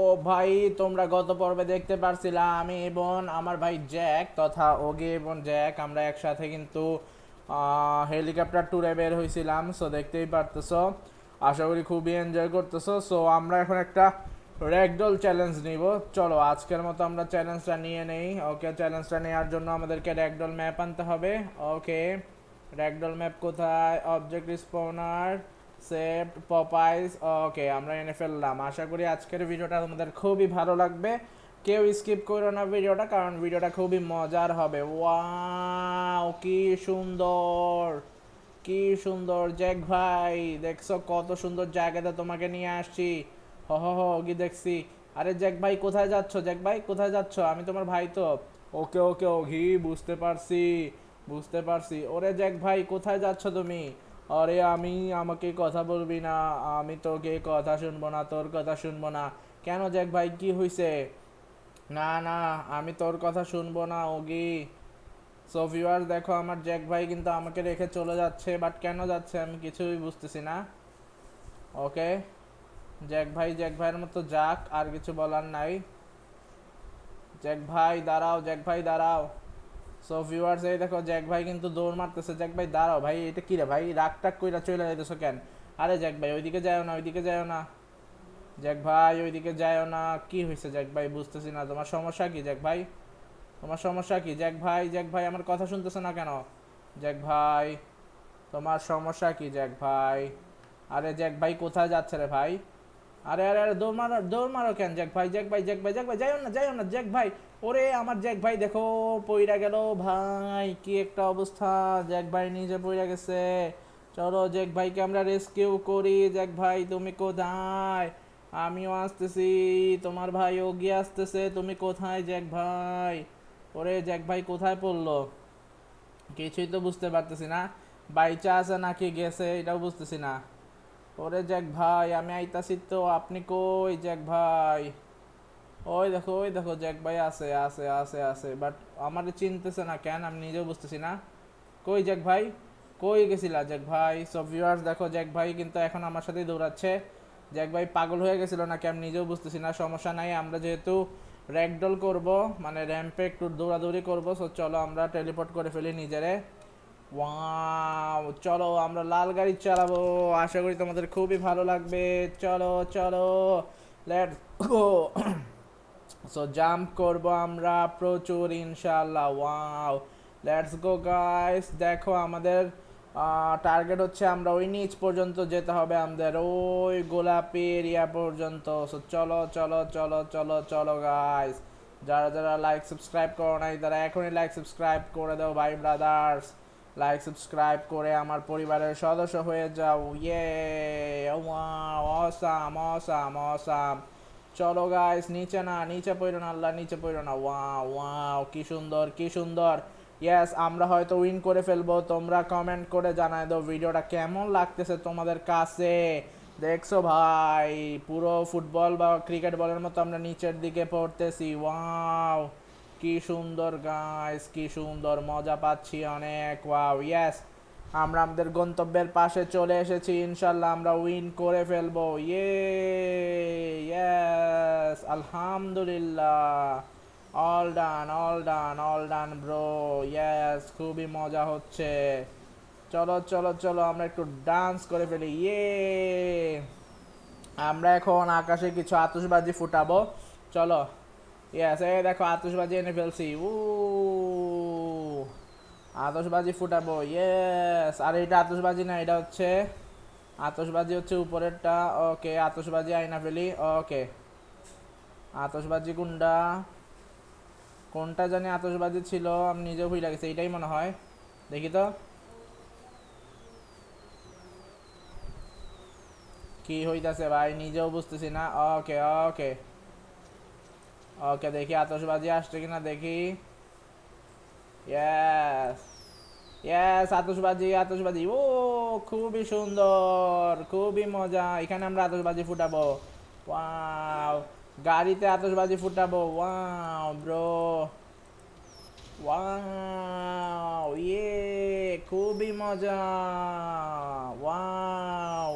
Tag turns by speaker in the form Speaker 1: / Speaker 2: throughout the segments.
Speaker 1: ও ভাই, তোমরা গত পর্বে দেখতে পারছিলা, আমি এবং আমার ভাই জ্যাক তথা ওগে এবং জ্যাক, আমরা একসাথে কিন্তু হেলিকপ্টার ট্যুরে বের হয়েছিলাম সো দেখতেই পারতেছো। আশা করি খুবই এনজয় করতেছো সো আমরা এখন একটা র্যাকডল চ্যালেঞ্জ নিব। চলো, আজকের মতো আমরা চ্যালেঞ্জটা নিয়ে নেই ওকে চ্যালেঞ্জটা নেওয়ার জন্য আমাদেরকে র্যাকডল ম্যাপ আনতে হবে ওকে র্যাকডল ম্যাপ কোথায়? অবজেক্ট স্পনার সেভড পপাইস ওকে আমরা এনে ফেললাম। আশা করি আজকের ভিডিওটা তোমাদের খুবই ভালো লাগবে। কেউ স্কিপ করো না ভিডিওটা, কারণ ভিডিওটা খুবই মজার হবে। ওয়াও কি সুন্দর! কি সুন্দর জ্যাক ভাই! দেখছ কত সুন্দর জায়গাতে তোমাকে নিয়ে আসছি। হ হ হ কি দেখছি। আরে জ্যাক ভাই, কোথায় যাচ্ছ? জ্যাক ভাই, কোথায় যাচ্ছ? আমি তোমার ভাই তো। ওকে ওকে ওঘি বুঝতে পারছি। বুঝতে পারছি। ওরে জ্যাক ভাই, কোথায় যাচ্ছ তুমি? আরে আমি আমাকে কথা বলবি না, আমি তোকে কথা শুনব না, তোর কথা শুনব না। কেন জ্যাক ভাই, কি হয়েছে না না, আমি তোর কথা শুনব না, ওগি। সো ভিউয়ার্স দেখো, আমার জ্যাক ভাই কিন্তু আমাকে রেখে চলে যাচ্ছে বাট কেন যাচ্ছে আমি কিছুই বুঝতেছি না। ওকে জ্যাক ভাই, জ্যাক ভাইয়ের মতো যাক, আর কিছু বলার নাই। জ্যাক ভাই, দাঁড়াও, জ্যাক ভাই, দাঁড়াও। সো ভিউয়ার্স এই দেখো জ্যাক ভাই কিন্তু দৌড় মারতেছে। জ্যাক ভাই, দাঁড়াও ভাই, এটা কি রে ভাই? রাগ টাক কইরা চলে যাইতেছো কেন? আরে জ্যাক ভাই, ওইদিকে যাও না, ওইদিকে যাও না। জ্যাক ভাই, ওইদিকে যাও না। কি হয়েছে জ্যাক ভাই? বুঝতেছি না, তোমার সমস্যা কি জ্যাক ভাই? তোমার সমস্যা কি? জ্যাক ভাই জ্যাক ভাই, আমার কথা শুনতেছে না কেন? জ্যাক ভাই, তোমার সমস্যা কি জ্যাক ভাই? আরে জ্যাক ভাই, কোথায় যাচ্ছে রে ভাই? আরে আরে আরে, দৌড় মারো দৌড় মারো কেন? জ্যাক ভাই জ্যাক ভাই জ্যাক ভাই জ্যাক ভাই, যাইও না যাইও না, জ্যাক ভাই। ওরে, আমার জ্যাক ভাই, দেখো, পইরা গেল। ভাই, কি একটা অবস্থা। জ্যাক ভাই নিজে পইরা গেছে। চলো, জ্যাক ভাইকে আমরা রেস্কিউ করি। জ্যাক ভাই, তুমি কোথায়? আমিও আসতেছি। তোমার ভাই ওগি আসতেছে। তুমি কোথায়, জ্যাক ভাই? ওরে, জ্যাক ভাই কোথায় পড়ল? কিছুই তো বুঝতে পারতেছি না। বাইচা আছে নাকি গেছে, এটাও বুঝতেছি না। ওরে জ্যাক ভাই, আমি আইতাছি তো, আপনি কই জ্যাক ভাই? ওই দেখো ওই দেখো, জ্যাক ভাই আছে আছে আছে আছে বাট আমার চিনতেছে না কেন, আমি নিজেও বুঝতেছি না। কই জ্যাক ভাই? কই গেছিলা জ্যাক ভাই? সব ভিউয়ার্স দেখো, জ্যাক ভাই কিন্তু এখন আমার সাথেই দৌড়াচ্ছে। জ্যাক ভাই পাগল হয়ে গেছিল নাকি, আমি নিজেও বুঝতেছি না, সমস্যা নাই, আমরা যেহেতু র্যাকডল করব মানে র্যাম্পে একটু দৌড়াদৌড়ি করব সো চলো আমরা টেলিপোর্ট করে ফেলি নিজেরে। ওয়াও চলো আমরা লাল গাড়ি চালাবো। আশা করি তোমাদের খুবই ভালো লাগবে। চলো চলো লেটস গো সো জাম্প করব আমরা প্রচুর, ইনশাআল্লাহ। ওয়াও লেটস গো গাইস দেখো আমাদের টার্গেট হচ্ছে আমরা ওই নিচ পর্যন্ত যেতে হবে আমাদের ওই গোলাপি এরিয়া পর্যন্ত। সো চলো চলো চলো চলো চলো গাইস যারা যারা লাইক সাবস্ক্রাইব করো নাই, তারা এখনই লাইক সাবস্ক্রাইব করে দাও, ভাই ব্রাদার্স লাইক সাবস্ক্রাইব করে আমার পরিবারের সদস্য হয়ে যাও। ইয়ে অসাম অসাম অসাম চলো গাইস নিচে না, নিচে পড়ো না, আল্লাহ, নিচে পড়ো না। ওয়াও ওয়াও কি সুন্দর কি সুন্দর। ইয়েস আমরা হয়তো উইন করে ফেলব। তোমরা কমেন্ট করে জানাই দাও ভিডিওটা কেমন লাগতেছে তোমাদের কাছে। দেখছ ভাই, পুরো ফুটবল বা ক্রিকেট বলের মতো আমরা নিচের দিকে পড়তেছি। ওয়াও কি সুন্দর গাইস কি সুন্দর মজা পাচ্ছি অনেক ওয়াও ইয়েস আমরা আমাদের গন্তব্যের পাশে চলে এসেছি, ইনশাল্লাহ আমরা উইন করে ফেলব ইয়ে ইয়েস আলহামদুলিল্লাহ। All done all done all done bro yes খুবই মজা হচ্ছে। চলো চলো চলো, আমরা একটু ডান্স করে ফেলি ইয়ে আমরা এখন আকাশে কিছু আতশবাজি ফুটাবো, চলো। ইয়েস এই দেখো আতশবাজি এনে ফেলছি। উ আতশবাজি ফুটাবো ইয়েস আর এটা আতশবাজি না, এটা হচ্ছে আতশবাজি হচ্ছে উপরেরটা। ওকে আতশবাজি আইনা ফেলি। ওকে আতশবাজি কোনটা? কোনটা জানি আতশবাজি ছিল, আমি নিজেও ভুলে গেছি, এইটাই মনে হয়। দেখি তো। কি হইতাছে ভাই, নিজেও বুঝতেছি না। ওকে ওকে ওকে দেখি আতশবাজি আসছে কিনা, দেখি। Yes yes আতশবাজি আতশবাজি। ও, খুবই সুন্দর, খুবই মজা। এখানে আমরা আতশবাজি ফুটাবো। ওয়াও গাড়িতে আতশবাজি ফুটাবো। ওয়াও ব্রো ওয়াও ইয়ে খুবই মজা। ওয়াও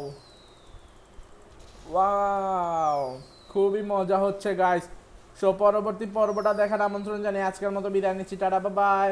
Speaker 1: ওয়াও খুবই মজা হচ্ছে গাইস সো পরবর্তী পর্বটা দেখার আমন্ত্রণ জানিয়ে আজকের মতো বিদায় নিচ্ছি। Tata bye